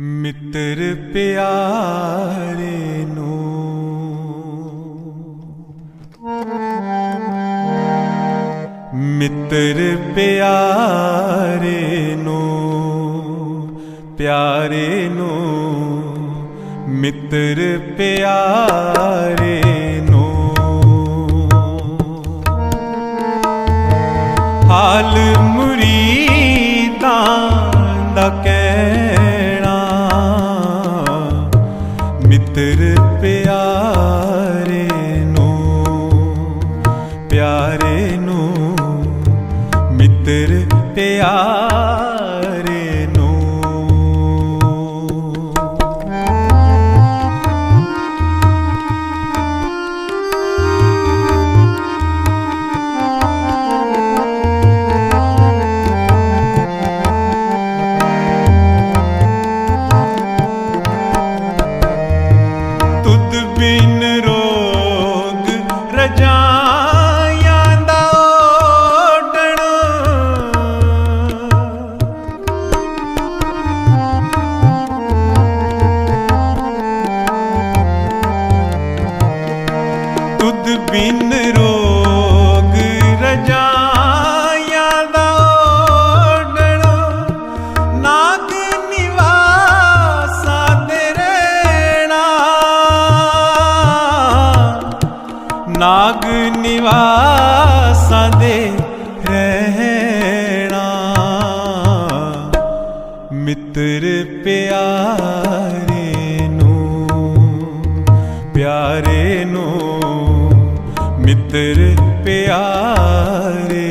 ਮਿੱਤਰ ਪਿਆਰੇ ਨੂੰ। ਮਿੱਤਰ ਪਿਆਰੇ ਨੂੰ ਪਿਆਰੇ ਨੂੰ। ਮਿੱਤਰ ਪਿਆਰੇ ਨੂੰ। ਹਾਲ ਮਿੱਤਰ ਰਜਾਈਆਂ ਨਾਗ ਨਿਵਾਸਾਂ ਦੇ ਰਹਿਣਾ। ਮਿੱਤਰ ਪਿਆਰੇ ਨੂੰ ਪਿਆਰੇ ਨੂੰ ਮਿੱਤਰ ਪਿਆਰੇ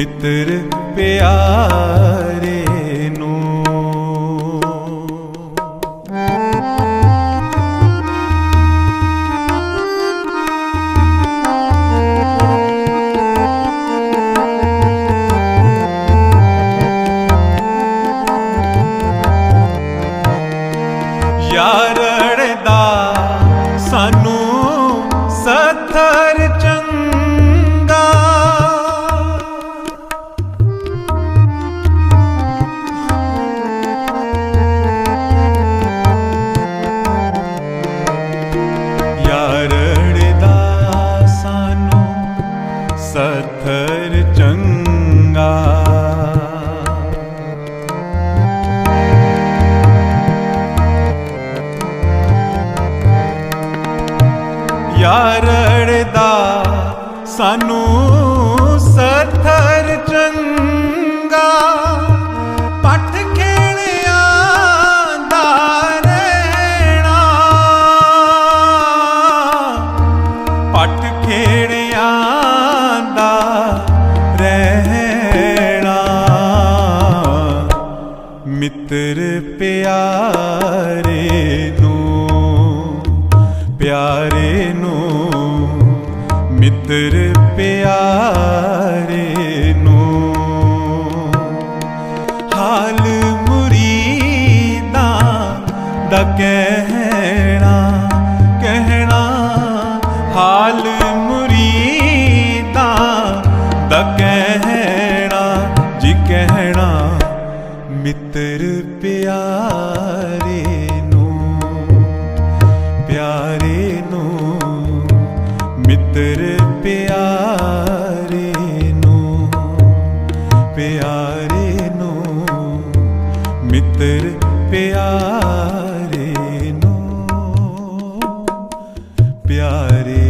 ਮਿੱਤਰ ਪਿਆਰੇ। ਯਾਰੜਦਾ ਸਾਨੂੰ ਪਿਆਰੇ ਨੂੰ, ਮਿੱਤਰ ਪਿਆਰੇ ਨੂੰ। ਹਾਲ ਮੁਰੀਦਾਂ ਦਾ ਕਹਿਣਾ ਕਹਿਣਾ, ਹਾਲ ਮੁਰੀਦਾਂ ਦਾ ਕਹਿਣਾ, ਜੀ ਕਹਿਣਾ, ਮਿੱਤਰ ਪਿਆਰੇ यारे